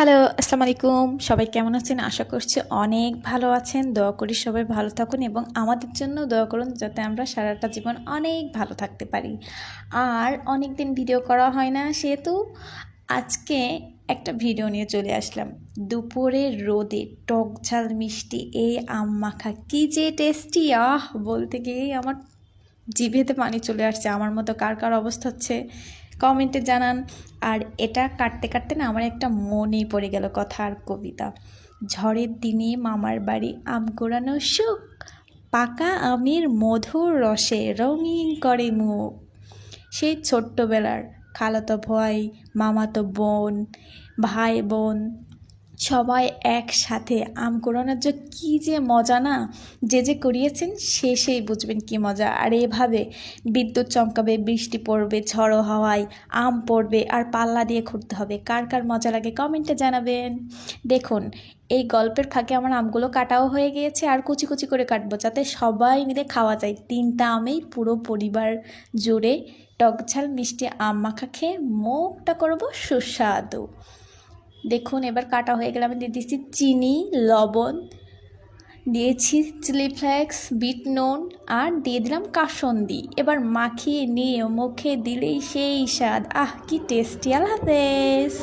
Hello আসসালামু আলাইকুম সবাই কেমন আছেন? আশা করছি অনেক ভালো আছেন। দোয়া করি সবাই ভালো থাকুন এবং আমাদের জন্য দোয়া করুন যাতে আমরা সারাটা জীবন অনেক ভালো থাকতে পারি। আর অনেক দিন ভিডিও করা হয় না, সেহেতু আজকে একটা ভিডিও নিয়ে চলে আসলাম। দুপুরে রোদে টক ঝাল মিষ্টি, এই আম মাখা, কী যে টেস্টি আহ, বলতে গিয়েই আমার জিভেতে পানি চলে আসছে। আমার মতো কার কার অবস্থা হচ্ছে? কমেন্টে জানান। আর এটা কাটতে কাটতে না আমার একটা মনে পড়ে গেল কথা আর কবিতা। ঝড়ের দিনে মামার বাড়ি আম গোড়ানো সুখ, পাকা আমের মধুর রসে রঙিন করে মুখ। সেই ছোট্টবেলার খালাতো ভয় মামাতো বোন, ভাই বোন সবাই একসাথে। আম কোড়ানোর যে কী যে মজা না? যে যে করিয়েছেন, সে সেই বুঝবেন কী মজা। আর এভাবে বিদ্যুৎ চমকাবে, বৃষ্টি পড়বে, ঝড়ো হাওয়ায় আম পড়বে, আর পাল্লা দিয়ে ঘুরতে হবে। কার কার মজা লাগে কমেন্টে জানাবেন। দেখুন, এই গল্পের ফাঁকে আমার আমগুলো কাটাও হয়ে গিয়েছে, আর কুচি কুচি করে কাটবো, যাতে সবাই মিলে খাওয়া যায়। তিনটা আমেই পুরো পরিবার জুড়ে টকঝাল মিষ্টি আম মাখা খেয়ে মুখটা করব সুস্বাদু। দেখুন, এবার কাটা হয়ে গেলে আমি দিয়ে দিচ্ছি চিনি, লবণ, দিয়েছি চিলি ফ্লেক্স বিট নুন আর দিয়ে দিলাম কাসন্দি। এবার মাখিয়ে নিয়ে মুখে দিলেই সেই স্বাদ। আহ, কি টেস্টি হাফেজ!